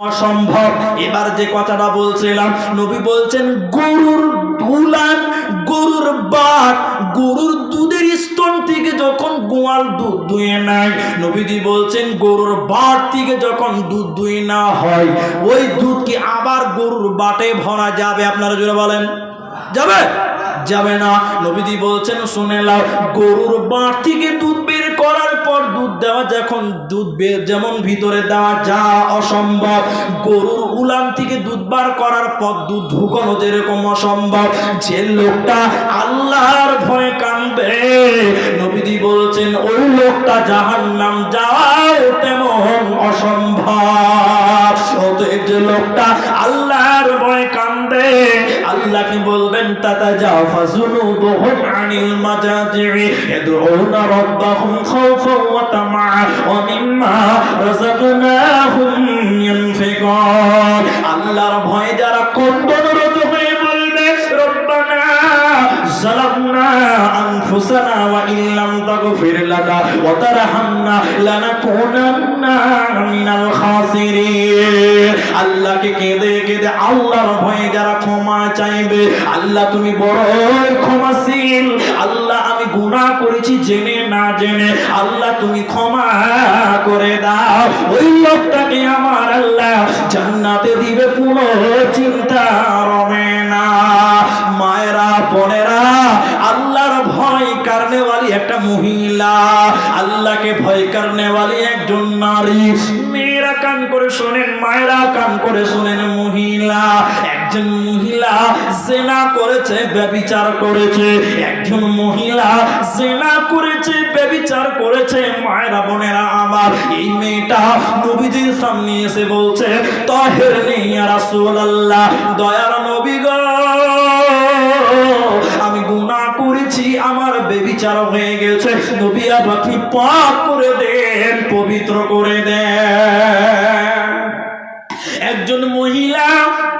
অসম্ভব। এবার যে কথাটা বলছিলাম, নবী বলছেন, গরুর দুলান গরুর বাট গরুর দুধের স্তন থেকে যখন গোয়াল দুধ দুয়ে নেয়, নবীজি বলছেন, গরুর বাট থেকে যখন দুধ দুয়ে না হয়, ওই দুধ কি আবার গরুর বাটে ভরা যাবে? আপনারা জোরে বলেন। যাবে? যাবে না। নবীজি বলছেন, শুনে লাও গরুর বাট থেকে দুধ বের করার পর দুধ দেওয়া যখন দুধ বের যেমন ভিতরে দেওয়া যা অসম্ভব। গরুর উলান থেকে দুধ বার করার পর দুধ ঢুকানো যেরকম অসম্ভব। যে লোকটা আল্লাহর ভয়ে কানবে নবীজি বলছেন, ওই লোকটা জাহান্নাম যাওয়াও তেমন অসম্ভব। যে লোকটা আল্লাহর বলবেন তাতা যাও ফাজুনুবুহুম আনিল মাজাজি'i ইয়াদউনা রাব্বাহুম খাওফান ওয়া তামআ ওয়া মিম্মা রাযাকনাহুম ইউনফিকুন আল্লাহর ভয়ে যারা কন্দনরত হয়ে বলবে রব্বানা ظلمنا أنفسنا وإن لم تغفر لنا وترحمنا لنكونن من الخاسرين আল্লাহকে কেঁদে কেঁদে আল্লাহর ভয়ে যারা ক্ষমা চাইবে আল্লাহ তুমি বড়ই ক্ষমাশীল আল্লাহ আমি গুনাহ করেছি জেনে না জেনে আল্লাহ তুমি ক্ষমা করে দাও ওই লোকটাকে আমার আল্লাহ জান্নাতে দিবে পুরো চিন্তা রবে না ভয় কারণেওয়ালি একটা মহিলা আল্লাহকে ভয় কারণেওয়ালি একজন নারী মেয়েরা কান করে শোনেন মায়েরা কান করে শোনেন মহিলা একজন মহিলা জেনা করেছে ব্যবিচার করেছে একজন মহিলা জেনা করেছে ব্যবিচার করেছে মায়েরা বোনেরা আমার এই মেয়েটা নবীজির সামনে এসে বলছে, তহের নেই রাসূলুল্লাহ, দয়ার নবী গো। বেবিচার হয়ে গেছে। নবী বাকি পাপ করে দেন, পবিত্র করে দেন। একজন মহিলা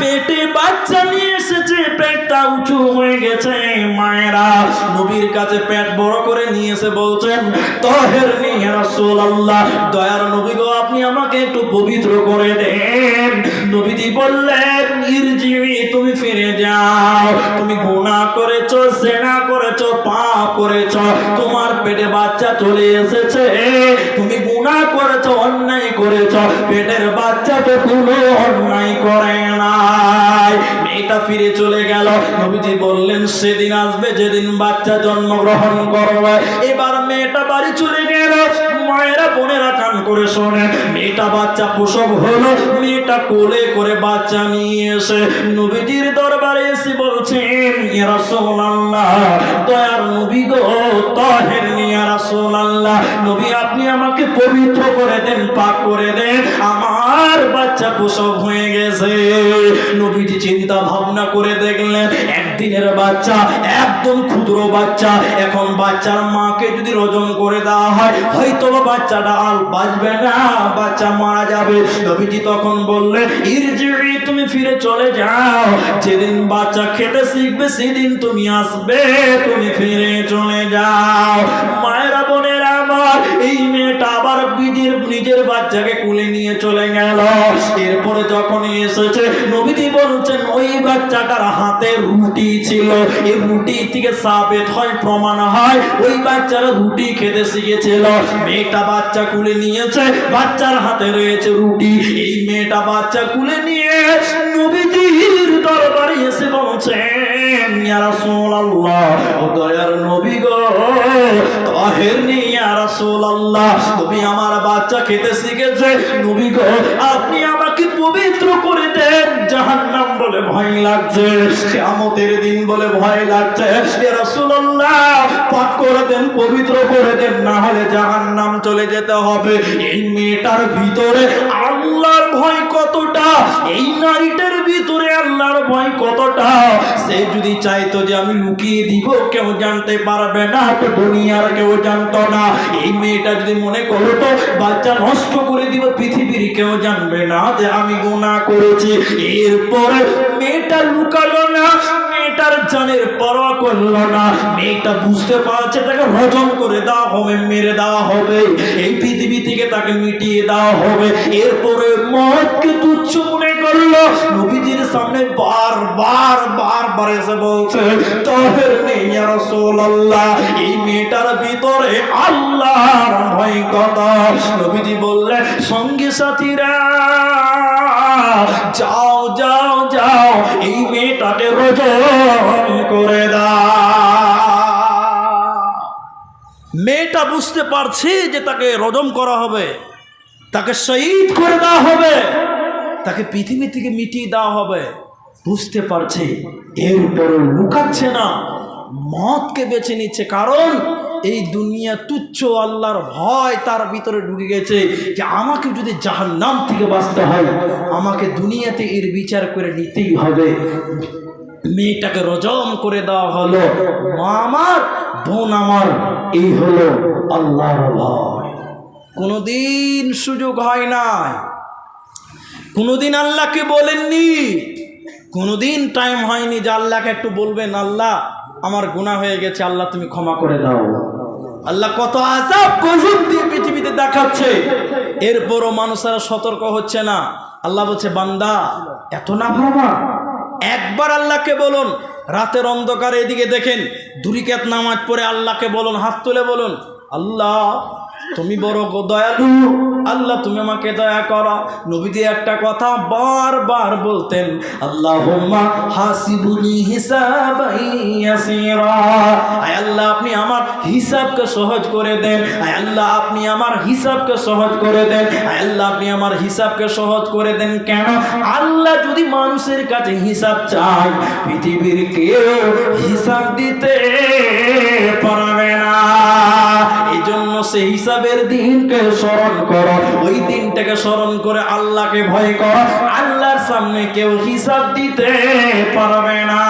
পেটে বাচ্চা নিয়ে এসেছে, পেটটা উঁচু হয়ে গেছে, মায়েরা, নবীর কাছে পেট বড় করে নিয়ে এসে বলছেন তহের নিয়ে রাসূলুল্লাহ, দয়ার নবী গো, আপনি আমাকে একটু পবিত্র করে দেন। নবীজি বললেন ইরজিবি তুমি ফিরে যাও, তুমি গুনাহ করেছ সেনা করেছ, পাপ করেছ, তোমার পেটে বাচ্চা চলে এসেছে, তুমি গুনাহ করেছ, অন্যায় করেছ, পেটের বাচ্চা তো অন্যায় করে নাই মেয়েটা ফিরে চলে গেল। নবীজি বললেন, সেদিন আসবে, যেদিন বাচ্চা জন্মগ্রহণ করবে। এবার মেয়েটা বাড়ি চলে গেল। মায়েরা বোনেরা কান করে শোনে, মেয়েটা বাচ্চা প্রসব হলো। মেয়েটা কোলে করে বাচ্চা নিয়ে এসে নবীজির দরবারে এসে বলছেন ইয়া রাসূলুল্লাহ, দয়ার নবী গো, তাহের নিয়া রাসূলুল্লাহ। নবী, আপনি আমাকে পবিত্র করে দেন, পাক করে দেন। আমার বাচ্চা প্রসব হয়ে গেছে। নবীজি চিন্তা ভাবনা করে দেখলেন, একদিনের বাচ্চা, একদম ক্ষুদ্র বাচ্চা। এখন বাচ্চার মাকে যদি রজন করে দেওয়া হয় হয়তো বাচ্চাটা আর বাঁচবে না, বাচ্চা মারা যাবে। নবীজি তখন বললেন ইরজি'i তুমি ফিরে চলে যাও। যেদিন বাচ্চা খেতে শিখবে, সেদিন তুমি আসবে, তুমি ফিরে চলে যাও। মায়েরা এই মেয়েটা আবার বিদির নিজের বাচ্চাকে কুলে নিয়ে চলে গেল। এরপরে যখন এসেছে, নবীজি বলছেন, ওই বাচ্চাটার হাতে রুটি ছিল। এই রুটি থেকে সাবেত হয়, প্রমাণ হয়। ওই বাচ্চারা রুটি খেতে শিখেছিল। মেয়েটা বাচ্চা কুলে নিয়েছে, বাচ্চার হাতে রয়েছে রুটি। এই মেয়েটা বাচ্চা কুলে নিয়ে নবীজির দরবারে এসে বলছেন, ইয়া রাসূলুল্লাহ দয়ার নবী গো, তাহের নি আমার বাচ্চা খেতে শিখেছে। নবী আপনি আমাকে পবিত্র করে দেন। জাহান্নাম বলে ভয় লাগছে। কিয়ামতের দিন বলে ভয় লাগছে। ইয়া রাসূলুল্লাহ পাক করে দেন, পবিত্র করে দেন। না হলে জাহান্নাম চলে যেতে হবে। এই মেয়েটার ভিতরে আল্লাহর ভয় কতটা? এই নারীটার ভিতরে আল্লাহর ভয় কতটা? সে যদি চাইতো যে আমি লুকিয়ে দিব, কেউ জানতে পারবে না। তো দুনিয়ার কেউ জানতো না। এই মেয়েটা যদি মনে করতো, বাচ্চা নষ্ট করে দিব কেউ জানবে না যে আমি গুণা করেছি। এরপরে মেয়েটা লুকালো না, মেয়েটার জানের করল না। মেয়েটা বুঝতে পারছে তাকে হজম করে দেওয়া হবে, মেরে দেওয়া হবে। এই পৃথিবী থেকে তাকে মিটিয়ে দেওয়া হবে। এরপরে মহৎকে তুচ্ছ মনে করল নবীজির সামনে বারবার বারবার এসে বলছে, তহের নেই রাসূলুল্লাহ। এই মেয়েটার ভিতরে আল্লাহর ভয় কত নবীজি বললেন, সঙ্গী সাথীরা, যাও যাও যাও, এই মেয়েটাকে রোজন করে দাও। মেয়েটা বুঝতে পারছে যে তাকে রজম করা হবে, তাকে শহীদ করে দেওয়া হবে। তাকে পৃথিবী থেকে মিটিয়ে দেওয়া হবে। বুঝতে পারছে এরপরে লুকাচ্ছে না মতকে বেছে নিচ্ছে। কারণ এই দুনিয়া তুচ্ছ, আল্লাহর ভয় তার ভিতরে ঢুকে গেছে যে আমাকে যদি জাহান নাম থেকে বাঁচতে হয়, আমাকে দুনিয়াতে এর বিচার করে নিতেই হবে। মেয়েটাকে রজম করে দেওয়া হলো। মা আমার, বোন আমার, এই হলো আল্লাহর ভয়। কোনোদিন সুযোগ হয় নাই। কোনোদিন আল্লাহকে বলেননি। কোনোদিন টাইম হয়নি যে আল্লাহকে একটু বলবেন, আল্লাহ, আমার গুনাহ হয়ে গেছে, আল্লাহ তুমি ক্ষমা করে দাও। আল্লাহ কত আজাব গজব দিয়ে পৃথিবীতে দেখাচ্ছে। এরপরও মানুষেরা সতর্ক হচ্ছে না। আল্লাহ বলছে, বান্দা, এত না ভাবা। একবার আল্লাহকে বলুন, রাতের অন্ধকারে এদিকে দেখেন, দুরিকাত নামাজ পড়ে আল্লাহকে বলুন, হাত তুলে বলুন, আল্লাহ, তুমি বড় দয়ালু। আল্লাহ, তুমি আমাকে দয়া করো। নবীজি একটা কথা বারবার বলতেন, আল্লাহুম্মা হাসিবুনি হিসাবাই আয় আল্লাহ, আপনি আমার হিসাবকে সহজ করে দেন। আল্লাহ, আপনি আমার হিসাবকে সহজ করে দেন। আল্লাহ, আপনি আমার হিসাবকে সহজ করে দেন কেন? আল্লাহ যদি মানুষের কাছে হিসাব চায়, পৃথিবীর কেউ হিসাব দিতে পারবে না। এই জন্য সে হিসাবের দিনকে স্মরণ করো। ওই দিনটাকে স্মরণ করে আল্লাহকে ভয় করো। আল্লাহর সামনে কেউ হিসাব দিতে পারবে না।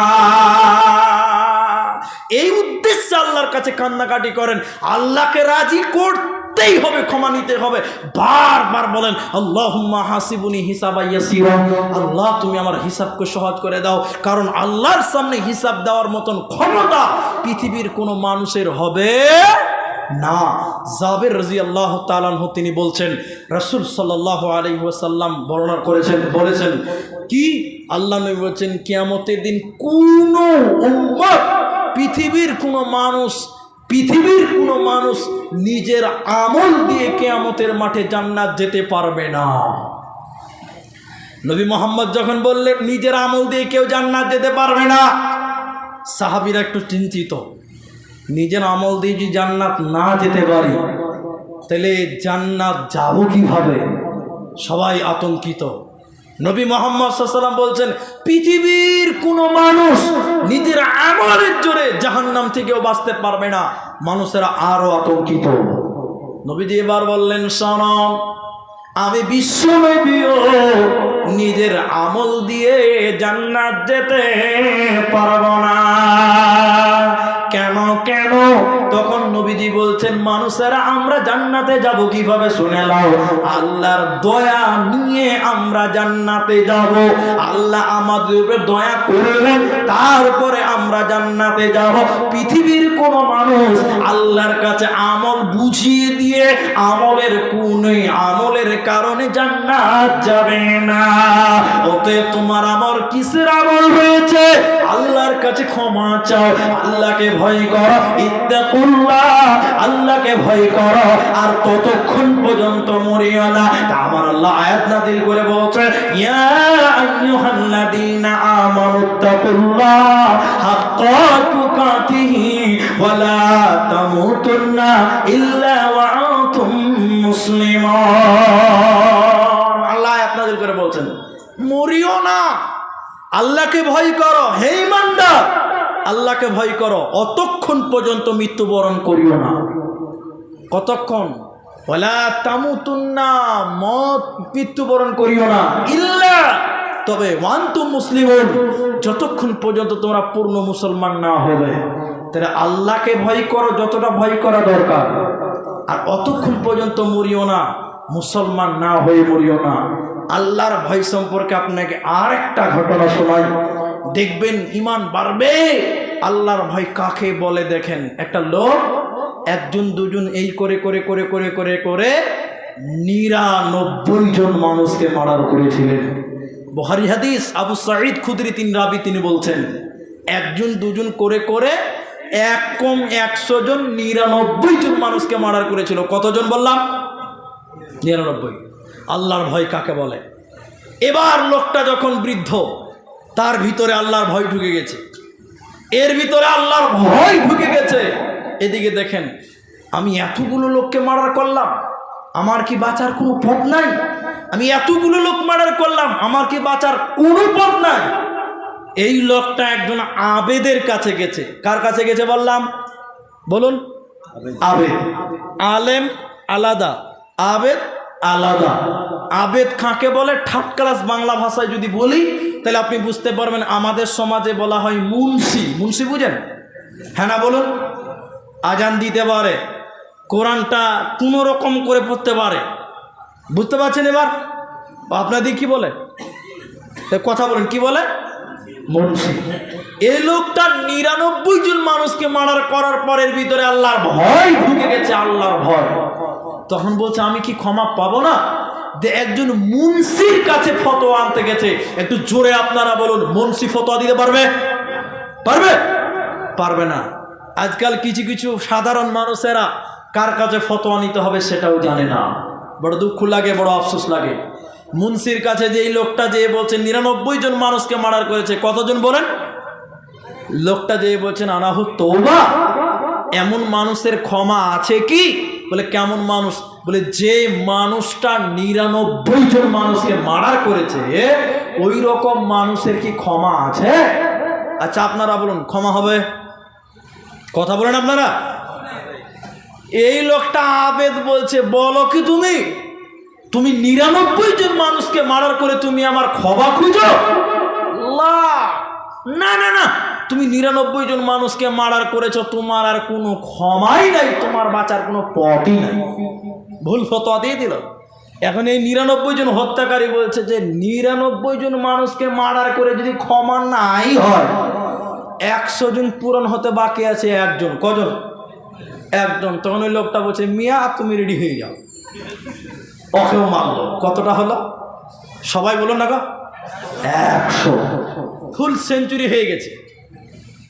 এই উদ্দেশ্যে আল্লাহর কাছে কান্নাকাটি করেন। আল্লাহকে রাজি করতেই হবে, ক্ষমা নিতে হবে। বারবার বলেন আল্লাহ হাসিবুনি হিসাব আল্লাহ, তুমি আমার হিসাবকে সহজ করে দাও। কারণ আল্লাহর সামনে হিসাব দেওয়ার মতন ক্ষমতা পৃথিবীর কোনো মানুষের হবে না। জাবের রাজি আল্লাহ তালানহ তিনি বলছেন, রসুল সাল্লাহ আলী ওয়াসাল্লাম বর্ণনা করেছেন, বলেছেন কি? আল্লাহ নবী বলছেন, কিয়ামতের দিন কোনো পৃথিবীর কোনো মানুষ, পৃথিবীর কোনো মানুষ নিজের আমল দিয়ে কেয়ামতের মাঠে জান্নাত যেতে পারবে না। নবী মোহাম্মদ যখন বললেন, নিজের আমল দিয়ে কেউ জান্নাত যেতে পারবে না, সাহাবিরা একটু চিন্তিত। নিজের আমল দিয়ে যদি জান্নাত না যেতে পারি, তাহলে জান্নাত যাব কীভাবে? সবাই আতঙ্কিত। নবী মোহাম্মদ সাল্লাম বলছেন, পৃথিবীর কোনো মানুষ নিজের আমলের জোরে জাহান্নাম থেকেও বাঁচতে পারবে না। মানুষেরা আরও আতঙ্কিত। নবীজি এবার বললেন সনম আমি বিশ্বনবীও নিজের আমল দিয়ে জান্নাত যেতে পারব না। কেন কেন? তখন নবীজি বলছেন, মানুষেরা, আমরা জান্নাতে যাব কীভাবে শুনে নাও? আল্লাহর দয়া নিয়ে আমরা জান্নাতে যাব। আল্লাহ আমাদের উপরে দয়া করবেন, তারপরে আমরা জান্নাতে যাব। পৃথিবীর কোন মানুষ আল্লাহর কাছে আমল বুঝিয়ে আমলের কোনই আমলের কারণে জান্নাত যাবে না। ওতে তোমার আমল কিসের আমল হয়েছে? আল্লাহর কাছে ক্ষমা চাও। আল্লাহকে ভয় করো, ইত্তাকুল্লাহ। আল্লাহকে ভয় করো, আর ততক্ষণ পর্যন্ত মরিও না। তা আমার আল্লাহ আয়াত নাদিল করে বলছে, ইয়া আইয়ুহাল্লাযীনা আমানুত্তাকুল্লাহ হাক্কা তুকাতিহি ওয়ালা তামুতুন্না ইল্লা ওয়া মুসলিমুন। আল্লাহ আয়াত নাদিল করে বলছেন মরিও না। আল্লাহকে ভয় করো হে ইমানদার। আল্লাহকে ভয় করো অতক্ষণ পর্যন্ত মৃত্যুবরণ করিও না। কতক্ষণ? ওলা তামুতুন্না মত মৃত্যুবরণ করিও না। ইল্লা। তবে ওয়ান্তু মুসলিম যতক্ষণ পর্যন্ত তোমরা পূর্ণ মুসলমান না হবে। তাহলে আল্লাহকে ভয় করো যতটা ভয় করা দরকার। আর অতক্ষণ পর্যন্ত মরিও না, মুসলমান না হয়ে মরিও না। আল্লাহর ভয় সম্পর্কে আপনাকে আর একটা ঘটনা শোনাই। দেখবেন ইমান বাড়বে, আল্লাহর ভয় কাকে বলে দেখেন? একটা লোক একজন, দুজন এই করে করে করে করে করে করে নিরানব্বই জন মানুষকে মার্ডার করেছিলেন। বহারি হাদিস, আবু সাঈদ খুদরি তিন রাবি তিনি বলছেন, একজন, দুজন করে করে এক কম একশো জন নিরানব্বই জন মানুষকে মার্ডার করেছিল। কতজন বললাম? নিরানব্বই। আল্লাহর ভয় কাকে বলে? এবার লোকটা যখন বৃদ্ধ, তার ভিতরে আল্লাহর ভয় ঢুকে গেছে। এর ভিতরে আল্লাহর ভয় ঢুকে গেছে। এদিকে দেখেন, আমি এতগুলো লোককে মার্ডার করলাম, আমার কি বাঁচার কোনো পথ নাই? আমি এতগুলো লোক মার্ডার করলাম, আমার কি বাঁচার কোনো পথ নাই? এই লোকটা একজন আবেদের কাছে গেছে। কার কাছে গেছে বললাম? বলুন। আবেদ। আলেম আলাদা। আবেদ আলাদা। আবেদ খাঁকে বলে? থার্ড ক্লাস বাংলা ভাষায় যদি বলি তাহলে আপনি বুঝতে পারবেন আমাদের সমাজে বলা হয় মুন্সি। মুন্সি বুঝেন? হ্যাঁ না বলুন? আজান দিতে পারে। কোরআনটা কোনো রকম করে পড়তে পারে। বুঝতে পারছেন এবার? আপনাদের কি বলে? কথা বলেন কি বলে? মুন্সি এই লোকটা নিরানব্বই জন মানুষকে মার্ডার করার পরের ভিতরে আল্লাহর ভয় ঢুকে গেছে, আল্লাহর ভয়। তখন বলছে, আমি কি ক্ষমা পাবো না? একজন মুন্সির কাছে ফতোয়া আনতে গেছে। একটু জোরে আপনারা বলুন, মুন্সি ফতোয়া দিতে পারবে? পারবে? পারবে না। আজকাল কিছু কিছু সাধারণ মানুষেরা কার কাছে ফতোয়া নিতে হবে সেটাও জানে না। বড় দুঃখ লাগে, বড় আফসোস লাগে। মুন্সির কাছে যে এই লোকটা যে বলছে, নিরানব্বই জন মানুষকে মার্ডার করেছে, কতজন বলেন? লোকটা যে বলছেন, আনাহু তৌবা এমন মানুষের ক্ষমা আছে কি? বলে, কেমন মানুষ? বলে, যে মানুষটা নিরানব্বই জন মানুষকে মার্ডার করেছে ওই রকম মানুষের কি ক্ষমা আছে? আচ্ছা আপনারা বলুন, ক্ষমা হবে? কথা বলেন আপনারা? এই লোকটা আবেদ বলছে, বলো কি তুমি? তুমি নিরানব্বই জন মানুষকে মার্ডার করে তুমি আমার ক্ষমা খুঁজো! না না না। তুমি নিরানব্বই জন মানুষকে মার্ডার করেছ তোমার আর কোনো ক্ষমাই নাই তোমার বাঁচার কোনো পথই নাই। ভুল ফতোয়া দিয়ে দিল এখন এই নিরানব্বই জন হত্যাকারী বলছে যে নিরানব্বই জন মানুষকে মার্ডার করে যদি ক্ষমা নাই হয় একশো জন পূরণ হতে বাকি আছে একজন। কজন? একজন। তখন ওই লোকটা বলছে মিয়া তুমি রেডি হয়ে যাও। ওকেও মানলো কতটা হলো? সবাই বলুন না গো। একশো। ফুল সেঞ্চুরি হয়ে গেছে।